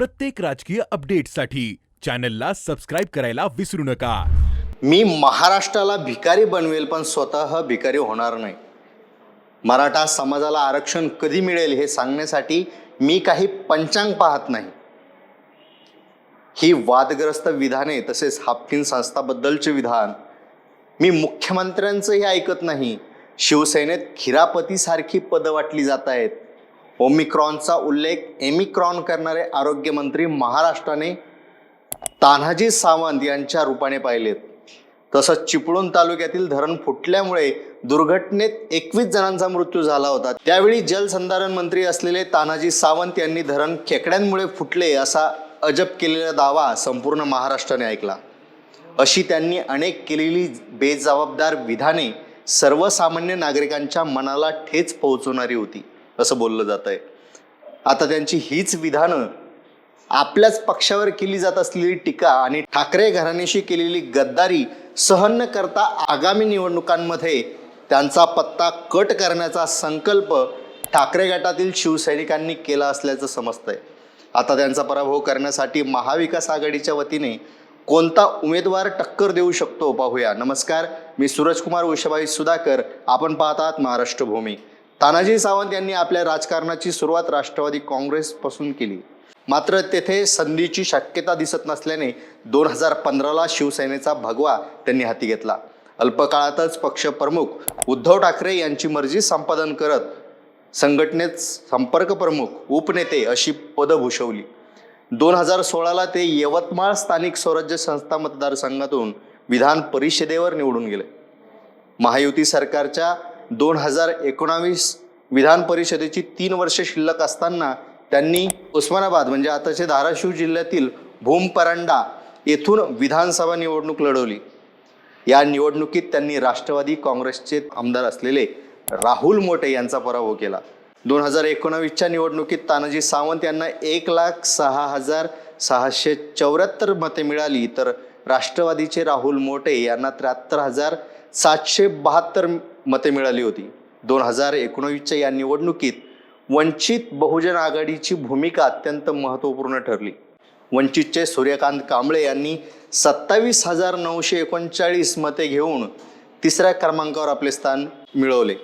प्रत्येक राजकीय अपडेटसाठी चॅनलला सबस्क्राईब करायला विसरू नका. मी महाराष्ट्राला भिकारी बनवेल पण स्वतः भिकारी होणार नाही. मराठा समाजाला आरक्षण कधी मिळेल हे सांगण्यासाठी मी काही पंचांग पाहत नाही. ही वादग्रस्त विधाने तसेच हाफकिन संस्थाबद्दलचे विधान मी मुख्यमंत्र्यांचंही ऐकत नाही. शिवसेनेत खिरापतीसारखी पदं वाटली जात आहेत. ओमिक्रॉनचा उल्लेख एमिक्रॉन करणारे आरोग्यमंत्री महाराष्ट्राने तान्हाजी सावंत यांच्या रूपाने पाहिलेत. तसंच चिपळूण तालुक्यातील धरण फुटल्यामुळे दुर्घटनेत एकवीस जणांचा मृत्यू झाला होता. त्यावेळी जलसंधारण मंत्री असलेले तानाजी सावंत यांनी धरण खेकड्यांमुळे फुटले असा अजब केलेला दावा संपूर्ण महाराष्ट्राने ऐकला. अशी त्यांनी अनेक केलेली बेजबाबदार विधाने सर्वसामान्य नागरिकांच्या मनाला ठेच पोहोचवणारी होती. असं बोललं जात आहे. आता त्यांची हीच विधानं आपल्याच पक्षावर केली जात असलेली टीका आणि ठाकरे घराण्याशी केलेली गद्दारी सहन न करता आगामी निवडणुकांमध्ये त्यांचा पत्ता कट करण्याचा संकल्प ठाकरे गटातील शिवसैनिकांनी केला असल्याचं समजतंय. आता त्यांचा पराभव करण्यासाठी महाविकास आघाडीच्या वतीने कोणता उमेदवार टक्कर देऊ शकतो पाहूया. नमस्कार मी सूरजकुमार उषाबाई सुधाकर. आपण पाहतात महाराष्ट्र भूमी तानाजी सावंत यांनी आपल्या राजकारणाची सुरुवात राष्ट्रवादी काँग्रेसपासून केली. मात्र तेथे संधीची शक्यता दिसत नसल्याने दोन हजार पंधराला शिवसेनेचा भगवा त्यांनी हाती घेतला. अल्पकाळातच पक्षप्रमुख उद्धव ठाकरे यांची मर्जी संपादन करत संघटनेत संपर्क प्रमुख उपनेते अशी पदं भूषवली. दोन हजार सोळाला ते यवतमाळ स्थानिक स्वराज्य संस्था मतदारसंघातून विधान परिषदेवर निवडून गेले. महायुती सरकारच्या दोन हजार एकोणावीस विधान परिषदेची तीन वर्षे शिल्लक असताना त्यांनी उस्मानाबाद म्हणजे आताचे धाराशिव जिल्ह्यातील भूमपरांडा येथून विधानसभा निवडणूक लढवली. या निवडणुकीत त्यांनी राष्ट्रवादी काँग्रेसचे आमदार असलेले राहुल मोटे यांचा पराभव केला. दोन हजार एकोणावीसच्या निवडणुकीत तानाजी सावंत यांना एक लाख सहा हजार सहाशे चौऱ्याहत्तर मते मिळाली तर राष्ट्रवादीचे राहुल मोटे यांना त्र्याहत्तर हजार सातशे बहात्तर मते मिळाली होती. दोन हजार एकोणावीसच्या या निवडणुकीत वंचित बहुजन आघाडीची भूमिका अत्यंत महत्त्वपूर्ण ठरली. वंचितचे सूर्यकांत कांबळे यांनी सत्तावीस हजार नऊशे एकोणचाळीस मते घेऊन तिसऱ्या क्रमांकावर आपले स्थान मिळवले.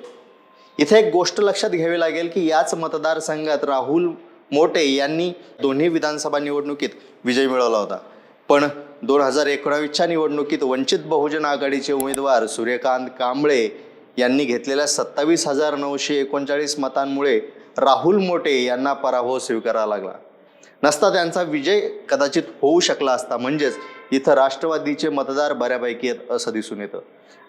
इथे एक गोष्ट लक्षात घ्यावी लागेल की याच मतदारसंघात राहुल मोटे यांनी दोन्ही विधानसभा निवडणुकीत विजय मिळवला होता. पण दोन हजार एकोणावीसच्या निवडणुकीत वंचित बहुजन आघाडीचे उमेदवार सूर्यकांत कांबळे यांनी घेतलेल्या सत्तावीस हजार नऊशे एकोणचाळीस मतांमुळे राहुल मोटे यांना पराभव स्वीकारावा लागला. नसता त्यांचा विजय कदाचित होऊ शकला असता म्हणजेच इथं राष्ट्रवादीचे मतदार बऱ्यापैकी आहेत असं दिसून येतं.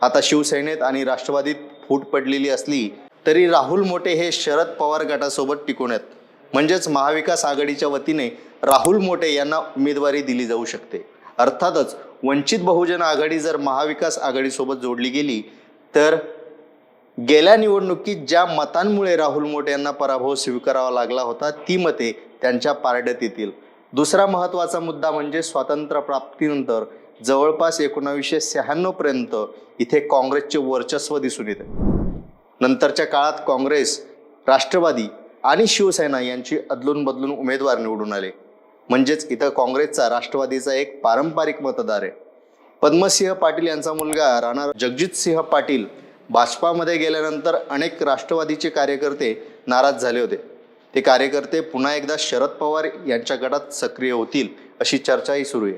आता शिवसेनेत आणि राष्ट्रवादीत फूट पडलेली असली तरी राहुल मोटे हे शरद पवार गटासोबत टिकून आहेत. म्हणजेच महाविकास आघाडीच्या वतीने राहुल मोटे यांना उमेदवारी दिली जाऊ शकते. अर्थातच वंचित बहुजन आघाडी जर महाविकास आघाडीसोबत जोडली गेली तर गेल्या निवडणुकीत ज्या मतांमुळे राहुल मोटे यांना पराभव स्वीकारावा लागला होता ती मते त्यांच्या पारड्यात येतील. दुसरा महत्त्वाचा मुद्दा म्हणजे स्वातंत्र्य प्राप्तीनंतर जवळपास एकोणावीसशे शहाण्णव पर्यंत इथे काँग्रेसचे वर्चस्व दिसून येते. नंतरच्या काळात काँग्रेस राष्ट्रवादी आणि शिवसेना यांची अदलून बदलून उमेदवार निवडून आले. म्हणजेच इथं काँग्रेसचा राष्ट्रवादीचा एक पारंपरिक मतदार आहे. पद्मसिंह पाटील यांचा मुलगा राणा जगजितसिंह पाटील भाजपामध्ये गेल्यानंतर अनेक राष्ट्रवादीचे कार्यकर्ते नाराज झाले होते. ते कार्यकर्ते पुन्हा एकदा शरद पवार यांच्या गटात सक्रिय होतील अशी चर्चाही सुरू आहे.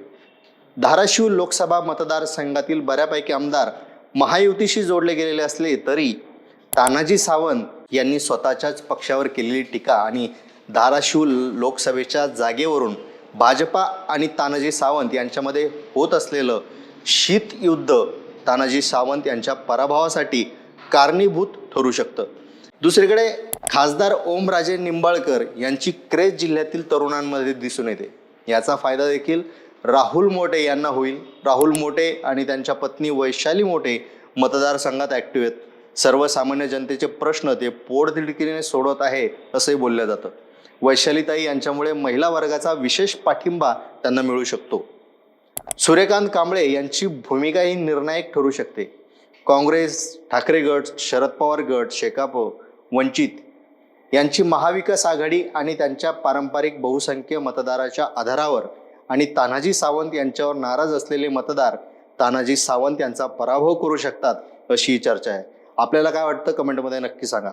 धाराशिव लोकसभा मतदारसंघातील बऱ्यापैकी आमदार महायुतीशी जोडले गेलेले असले तरी तानाजी सावंत यांनी स्वतःच्याच पक्षावर केलेली टीका आणि धाराशिव लोकसभेच्या जागेवरून भाजपा आणि तानाजी सावंत यांच्यामध्ये होत असलेलं शीतयुद्ध तानाजी सावंत यांच्या पराभवासाठी कारणीभूत ठरू शकतं. दुसरीकडे खासदार ओमराजे निंबाळकर यांची क्रेज जिल्ह्यातील तरुणांमध्ये दिसून येते. याचा फायदा देखील राहुल मोटे यांना होईल. राहुल मोटे आणि त्यांच्या पत्नी वैशाली मोटे मतदारसंघात ॲक्टिव्ह आहेत. सर्वसामान्य जनतेचे प्रश्न ते पोटतिडकीने सोडवत आहे असंही बोललं जातं. वैशालीताई यांच्यामुळे महिला वर्गाचा विशेष पाठिंबा त्यांना मिळू शकतो. सूर्यकांत कांबळे यांची भूमिका ही निर्णायक ठरू शकते. काँग्रेस ठाकरे गट शरद पवार गट शेकाप वंचित यांची महाविकास आघाडी आणि त्यांच्या पारंपरिक बहुसंख्य मतदाराच्या आधारावर आणि तानाजी सावंत यांच्यावर नाराज असलेले मतदार तानाजी सावंत यांचा पराभव करू शकतात अशी चर्चा आहे. आपल्याला काय वाटतं? कमेंटमध्ये नक्की सांगा.